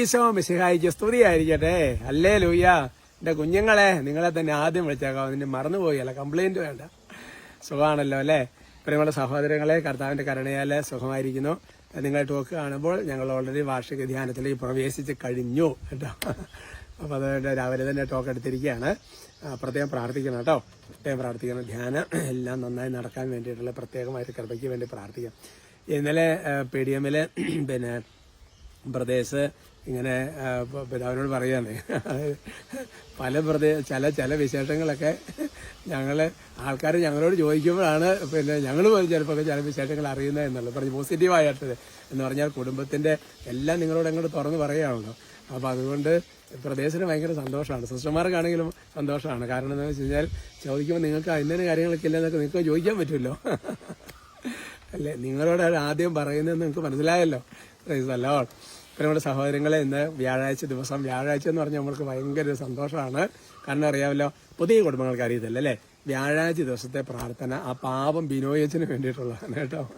ഈശോ മിശിഹായിക്ക് സ്തുതിയായിരിക്കട്ടെ അല്ലേ ലൂയ്യ എന്റെ കുഞ്ഞുങ്ങളെ നിങ്ങളെ തന്നെ ആദ്യം വിളിച്ചേക്കാം. അതിന് മറന്നുപോയല്ല കംപ്ലൈന്റ് വേണ്ട. സുഖമാണല്ലോ അല്ലേ? പ്രിയമുള്ള സഹോദരങ്ങളെ കർത്താവിന്റെ കരണയാലെ സുഖമായിരിക്കുന്നു. നിങ്ങൾ ടോക്ക് കാണുമ്പോൾ ഞങ്ങൾ ഓൾറെഡി വാർഷിക ധ്യാനത്തിലേക്ക് പ്രവേശിച്ച് കഴിഞ്ഞു കേട്ടോ. അപ്പോൾ അതുകൊണ്ട് രാവിലെ തന്നെ ടോക്ക് എടുത്തിരിക്കുകയാണ്. പ്രത്യേകം പ്രാർത്ഥിക്കണം കേട്ടോ. പ്രത്യേകം പ്രാർത്ഥിക്കണം. ധ്യാനം എല്ലാം നന്നായി നടക്കാൻ വേണ്ടിയിട്ടുള്ള പ്രത്യേകമായിട്ട് കൃപയ്ക്ക് വേണ്ടി പ്രാർത്ഥിക്കാം. ഇന്നലെ പി ഡി എമ്മിൽ പിന്നെ പ്രദേശ് ഇങ്ങനെ പിതാവിനോട് പറയാണ് പല പ്രദേശ ചില ചില വിശേഷങ്ങളൊക്കെ ഞങ്ങൾ ആൾക്കാർ ഞങ്ങളോട് ചോദിക്കുമ്പോഴാണ് പിന്നെ ഞങ്ങൾ പോലും ചിലപ്പോൾ ചില വിശേഷങ്ങൾ അറിയുന്നത് എന്നുള്ളത്. പറഞ്ഞ് പോസിറ്റീവായിട്ട് എന്ന് പറഞ്ഞാൽ കുടുംബത്തിന്റെ എല്ലാം നിങ്ങളോട് അങ്ങോട്ട് തുറന്ന് പറയുകയാണല്ലോ അപ്പോൾ അതുകൊണ്ട് പ്രദേശത്തിന് ഭയങ്കര സന്തോഷമാണ്. സിസ്റ്റർമാർക്കാണെങ്കിലും സന്തോഷമാണ്. കാരണം എന്താണെന്ന് വെച്ച് കഴിഞ്ഞാൽ ചോദിക്കുമ്പോൾ നിങ്ങൾക്ക് അതിന്റെ കാര്യങ്ങളൊക്കെ ഇല്ലെന്നൊക്കെ നിങ്ങൾക്ക് ചോദിക്കാൻ പറ്റുമല്ലോ. അല്ലേ? നിങ്ങളോട് ആദ്യം പറയുന്നത് നിങ്ങൾക്ക് മനസ്സിലായല്ലോ. പ്രൈസ് അല്ലോ പിന്നെ നമ്മുടെ സഹോദരങ്ങളെ ഇന്ന് വ്യാഴാഴ്ച ദിവസം. വ്യാഴാഴ്ച എന്ന് പറഞ്ഞാൽ നമ്മൾക്ക് ഭയങ്കര ഒരു സന്തോഷമാണ്. കാരണം അറിയാമല്ലോ പുതിയ കുടുംബങ്ങൾക്ക് അറിയത്തില്ല അല്ലേ? വ്യാഴാഴ്ച ദിവസത്തെ പ്രാർത്ഥന ആ പാപം ബിനോയച്ചിന് വേണ്ടിയിട്ടുള്ളതാണ് കേട്ടോ.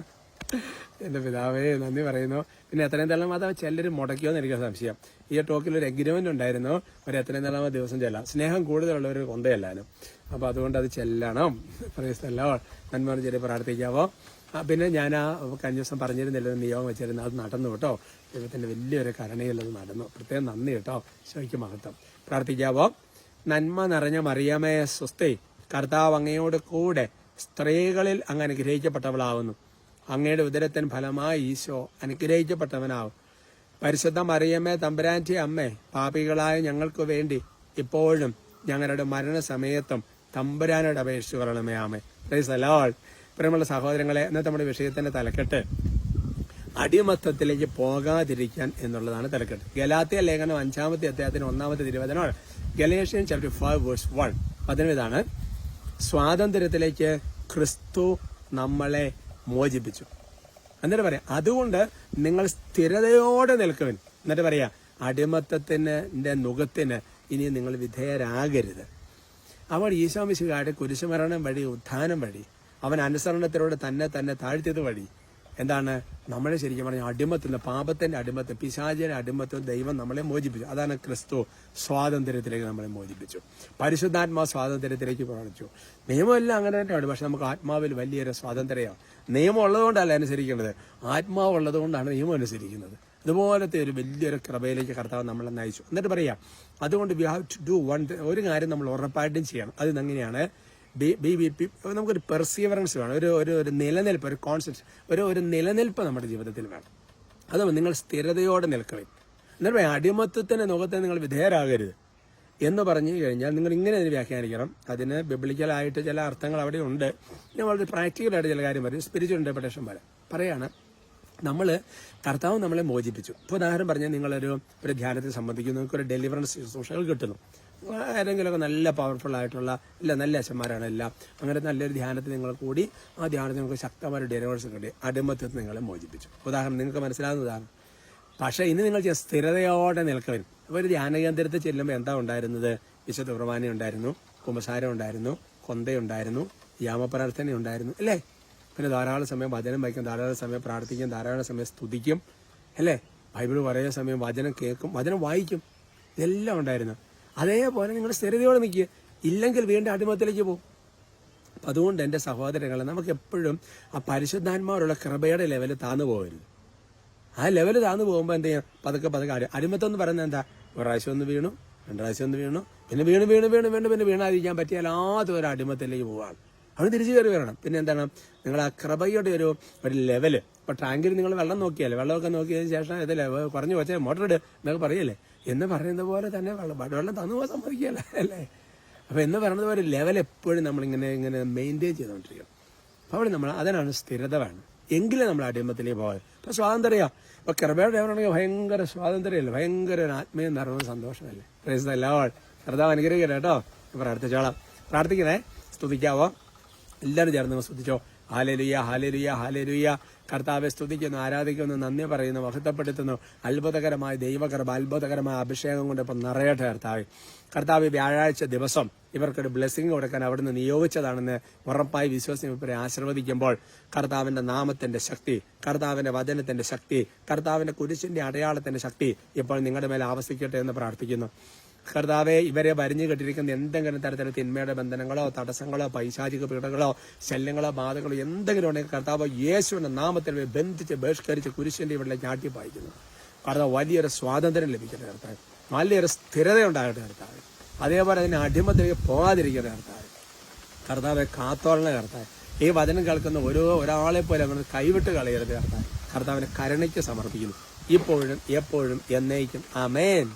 എന്റെ പിതാവേ നന്ദി പറയുന്നു. പിന്നെ എത്രയും തള്ളം അത് ചിലർ മുടക്കിയോന്ന് എനിക്ക് സംശയം. ഈ ടോക്കിൽ ഒരു എഗ്രിമെന്റ് ഉണ്ടായിരുന്നു. ഒരു എത്രയും തള്ളം ദിവസം ചെല്ലാം. സ്നേഹം കൂടുതലുള്ളവർ കൊന്തയല്ലാനും അപ്പൊ അതുകൊണ്ട് അത് ചെല്ലണം. പ്രദേശത്തല്ലോ നന്മ ചെറിയ പ്രാർത്ഥിക്കാവോ പിന്നെ ഞാൻ ആ കഴിഞ്ഞ ദിവസം പറഞ്ഞിരുന്നില്ല നിയോഗം വെച്ചിരുന്നു അത് നടന്നു കേട്ടോ. ദൈവത്തിന്റെ വലിയൊരു കരുണയിൽ അത് നടന്നു. പ്രത്യേകം നന്ദി കേട്ടോ. ശോയ്ക്ക് മഹത്വം. പ്രാർത്ഥിക്കാവോ നന്മ നിറഞ്ഞ മറിയമേ സ്വസ്തി കർത്താവ് അങ്ങയോട് കൂടെ സ്ത്രീകളിൽ അങ്ങ് അനുഗ്രഹിക്കപ്പെട്ടവളാവുന്നു. അങ്ങയുടെ ഉദരത്തിന് ഫലമായി ഈശോ അനുഗ്രഹിക്കപ്പെട്ടവനാവും. പരിശുദ്ധ മറിയമ്മേ തമ്പുരാന്റെ അമ്മേ പാപികളായ ഞങ്ങൾക്ക് വേണ്ടി ഇപ്പോഴും ഞങ്ങളുടെ മരണസമയത്തും തമ്പുരാനോട് അപേക്ഷിച്ചു കൊള്ളണമേ ആമേ പ്രൈസ് അലോൾ പ്രിയമുള്ള സഹോദരങ്ങളെ ഇന്നത്തെ നമ്മുടെ വിഷയത്തിന്റെ തലക്കെട്ട് അടിമത്തത്തിലേക്ക് പോകാതിരിക്കാൻ എന്നുള്ളതാണ് തലക്കെട്ട്. ഗലാത്തിയ ലേഖനം അഞ്ചാമത്തെ അദ്ദേഹത്തിന് ഒന്നാമത്തെ തിരുവചനമാണ് Galatian chapter five verse one പതിനാണ് സ്വാതന്ത്ര്യത്തിലേക്ക് ക്രിസ്തു നമ്മളെ മോചിപ്പിച്ചു. എന്നിട്ട് പറയാം അതുകൊണ്ട് നിങ്ങൾ സ്ഥിരതയോടെ നിൽക്കുവിൻ. എന്നിട്ട് പറയാ അടിമത്തത്തിന്റെ നുഖത്തിന് ഇനി നിങ്ങൾ വിധേയരാകരുത്. അവൾ ഈശോമിശുകാരുടെ കുരിശുമരണം വഴി ഉത്ഥാനം വഴി അവൻ അനുസരണത്തിലൂടെ തന്നെ തന്നെ താഴ്ത്തിയത് വഴി. എന്താണ്? നമ്മളെ ശരിക്കും പറഞ്ഞാൽ അടിമത്തിൽ നിന്ന് പാപത്തിന്റെ അടിമത്തം പിശാചിയുടെ അടിമത്തം ദൈവം നമ്മളെ മോചിപ്പിച്ചു. അതാണ് ക്രിസ്തു സ്വാതന്ത്ര്യത്തിലേക്ക് നമ്മളെ മോചിപ്പിച്ചു. പരിശുദ്ധാത്മാ സ്വാതന്ത്ര്യത്തിലേക്ക് പ്രവർത്തിച്ചു നിയമമെല്ലാം അങ്ങനെ തന്നെയാണ്. പക്ഷെ നമുക്ക് ആത്മാവിൽ വലിയൊരു സ്വാതന്ത്ര്യമാണ്. നിയമം ഉള്ളതുകൊണ്ടല്ല അനുസരിക്കേണ്ടത് ആത്മാവ് ഉള്ളതുകൊണ്ടാണ് നിയമം അനുസരിക്കുന്നത്. അതുപോലത്തെ ഒരു വലിയൊരു കൃപയിലേക്ക് കർത്താവ് നമ്മളെ നയിച്ചു. എന്നിട്ട് പറയാം അതുകൊണ്ട് we have to do one ഒരു കാര്യം നമ്മൾ ഉറപ്പായിട്ടും ചെയ്യണം. അത് എങ്ങനെയാണ് ബി ബി ബി പി നമുക്കൊരു പെർസീവറൻസ് വേണം. ഒരു ഒരു ഒരു നിലനിൽപ്പ് ഒരു കോൺസെപ്റ്റ് ഒരു ഒരു നിലനിൽപ്പ് നമ്മുടെ ജീവിതത്തിൽ വേണം. അത് നിങ്ങൾ സ്ഥിരതയോടെ നിൽക്കണം. എന്നിട്ട് പറയാം, അടിമത്വത്തിന്റെ മുഖത്തെ നിങ്ങൾ വിധേയരാകരുത് എന്ന് പറഞ്ഞു കഴിഞ്ഞാൽ നിങ്ങൾ ഇങ്ങനെ അതിന് വ്യാഖ്യാനിക്കണം. അതിന് ബിബ്ലിക്കലായിട്ട് ചില അർത്ഥങ്ങൾ അവിടെ ഉണ്ട്. ഞാൻ വളരെ പ്രാക്ടിക്കലായിട്ട് ചില കാര്യം പറയും. സ്പിരിച്വൽ ഇന്റർപ്രിട്ടേഷൻ പോലെ. പറയാണ് നമ്മൾ കർത്താവ് നമ്മളെ മോചിപ്പിച്ചു. ഇപ്പോൾ ഉദാഹരണം പറഞ്ഞാൽ നിങ്ങളൊരു ഒരു ധ്യാനത്തെ സംബന്ധിക്കുന്നു നിങ്ങൾക്ക് ഒരു ഡെലിവറൻസ് ശുശ്രൂഷകൾ കിട്ടുന്നു. ആരെങ്കിലുമൊക്കെ നല്ല പവർഫുൾ ആയിട്ടുള്ള ഇല്ല നല്ല അച്ഛന്മാരാണ് എല്ലാം. അങ്ങനെ നല്ലൊരു ധ്യാനത്തിൽ നിങ്ങൾ കൂടി ആ ധ്യാനത്തിൽ നിങ്ങൾക്ക് ശക്തമായ ഡെലിവറൻസ് കിട്ടി. അടിമത്തത്തിൽ നിങ്ങളെ മോചിപ്പിച്ചു. ഉദാഹരണം നിങ്ങൾക്ക് മനസ്സിലാവുന്നതാണ് പക്ഷേ ഇനി നിങ്ങൾ സ്ഥിരതയോടെ നിൽക്കവൻ. അപ്പോൾ ഒരു ധ്യാന കേന്ദ്രത്തിൽ ചെല്ലുമ്പോൾ എന്താ ഉണ്ടായിരുന്നത്? വിശുദ്ധ കുർബാന ഉണ്ടായിരുന്നു കുമ്പസാരം ഉണ്ടായിരുന്നു കൊന്തയുണ്ടായിരുന്നു യാമപ്രാർത്ഥന ഉണ്ടായിരുന്നു അല്ലേ? പിന്നെ ധാരാളം സമയം വചനം വായിക്കും ധാരാളം സമയം പ്രാർത്ഥിക്കും ധാരാളം സമയം സ്തുതിക്കും അല്ലേ? ബൈബിൾ പറയുന്ന സമയം വചനം കേൾക്കും വചനം വായിക്കും. ഇതെല്ലാം ഉണ്ടായിരുന്നു. അതേപോലെ നിങ്ങൾ സ്ഥിരതയോടെ നിൽക്കുക ഇല്ലെങ്കിൽ വീണ്ടും അടിമത്തിലേക്ക് പോകും. അപ്പം അതുകൊണ്ട് എന്റെ സഹോദരങ്ങളെ നമുക്ക് എപ്പോഴും ആ പരിശുദ്ധാന്മാരുള്ള കൃപയുടെ ലെവൽ താന്നു പോകരുത്. ആ ലെവൽ താന്നു പോകുമ്പോൾ എന്ത് ചെയ്യാം പതുക്കെ പതുക്കെ അടി അടിമത്തം എന്ന് പറയുന്നത് എന്താ? ഒരു പ്രാവശ്യം ഒന്ന് വീണു രണ്ട് പ്രാവശ്യം ഒന്ന് വീണു പിന്നെ വീണ് വീണ് വീണ് വീണ് പിന്നെ വീണാതിരിക്കാൻ പറ്റിയാലാത്ത ഒരു അടിമത്തിലേക്ക് പോവാണ്. അവിടെ തിരിച്ചു കയറി വരണം. പിന്നെ എന്താണ്? നിങ്ങൾ ആ കൃപയുടെ ഒരു ഒരു ലെവൽ ഇപ്പൊ ടാങ്കിൽ നിങ്ങൾ വെള്ളം നോക്കിയാലേ വെള്ളമൊക്കെ നോക്കിയതിന് ശേഷം ഇതിലെ കുറഞ്ഞു വെച്ചാൽ മോട്ടർ ഇട്. എന്നൊക്കെ പറയല്ലേ? എന്ന് പറയുന്ന പോലെ തന്നെ വെള്ളം വെള്ളം തന്നു പോകാൻ സമ്മതിക്കല്ല അല്ലേ? അപ്പൊ എന്ന് പറയുന്നത് പോലെ ലെവൽ എപ്പോഴും നമ്മളിങ്ങനെ ഇങ്ങനെ മെയിന്റെയിൻ ചെയ്തുകൊണ്ടിരിക്കണം അപ്പൊ അവിടെ നമ്മൾ അതിനാണ് സ്ഥിരത വേണം. എങ്കിലും നമ്മൾ അടിമത്തിലേക്ക് പോകാൻ. ഇപ്പൊ സ്വാതന്ത്ര്യം ഇപ്പൊ കൃപയുടെ ആണെങ്കിൽ ഭയങ്കര സ്വാതന്ത്ര്യമല്ലേ ഭയങ്കര ആത്മീയ നിറവും സന്തോഷമല്ലേ? പ്രേസ് എല്ലാ കർത്താവ് അനുഗ്രഹിക്കട്ടെ കേട്ടോ. പ്രാർത്ഥിച്ചോളാം. പ്രാർത്ഥിക്കണേ സ്തുതിക്കാവോ? എല്ലാവരും ചേർന്ന് ശ്രദ്ധിച്ചോ ഹാലലുയ ഹാലലുയ ഹാലലുയ കർത്താവെ സ്തുതിക്കുന്നു ആരാധിക്കുന്നു നന്ദി പറയുന്നു മഹത്വപ്പെടുത്തുന്നു അത്ഭുതകരമായ ദൈവകർമ്മ അത്ഭുതകരമായ അഭിഷേകം കൊണ്ട് ഇപ്പം നിറയട്ടെ കർത്താവ്. കർത്താവ് വ്യാഴാഴ്ച ദിവസം ഇവർക്കൊരു ബ്ലെസ്സിങ് കൊടുക്കാൻ അവിടുന്ന് നിയോഗിച്ചതാണെന്ന് ഉറപ്പായി വിശ്വസിപ്പരെ ആശീർവദിക്കുമ്പോൾ കർത്താവിന്റെ നാമത്തിന്റെ ശക്തി കർത്താവിന്റെ വചനത്തിന്റെ ശക്തി കർത്താവിന്റെ കുരിശിന്റെ അടയാളത്തിന്റെ ശക്തി ഇപ്പോൾ നിങ്ങളുടെ മേലെ ആവസിക്കട്ടെ എന്ന് പ്രാർത്ഥിക്കുന്നു. കർത്താവെ ഇവരെ വരിഞ്ഞു കെട്ടിരിക്കുന്ന എന്തെങ്കിലും തരത്തിലുള്ള തിന്മയുടെ ബന്ധനങ്ങളോ തടസ്സങ്ങളോ പൈശാചിക പീഡകളോ ശല്യങ്ങളോ ബാധകളോ എന്തെങ്കിലും ഉണ്ടെങ്കിൽ കർത്താവ് യേശുവിന്റെ നാമത്തിൽ ബന്ധിച്ച് ബഹിഷ്കരിച്ച് കുരിശിന്റെ ഇവിടെ ചാട്ടി പായിക്കുന്നു. കർത്താവ് വലിയൊരു സ്വാതന്ത്ര്യം ലഭിക്കട്ടെ കർത്താവ്. വലിയൊരു സ്ഥിരത ഉണ്ടാകട്ടെ കർത്താവ്. അതേപോലെ അതിന് അടിമത്തിലേക്ക് പോകാതിരിക്കട്ടെ കർത്താവ്. കർത്താവെ കാത്തോളണ കർത്താവ്. ഈ വചനം കേൾക്കുന്ന ഓരോ ഒരാളെ പോലെ അവർ കൈവിട്ട് കളയരുത് കർത്താവ്. കർത്താവിനെ കരുണയ്ക്ക് സമർപ്പിക്കുന്നു. ഇപ്പോഴും എപ്പോഴും എന്നേക്കും. അമേൻ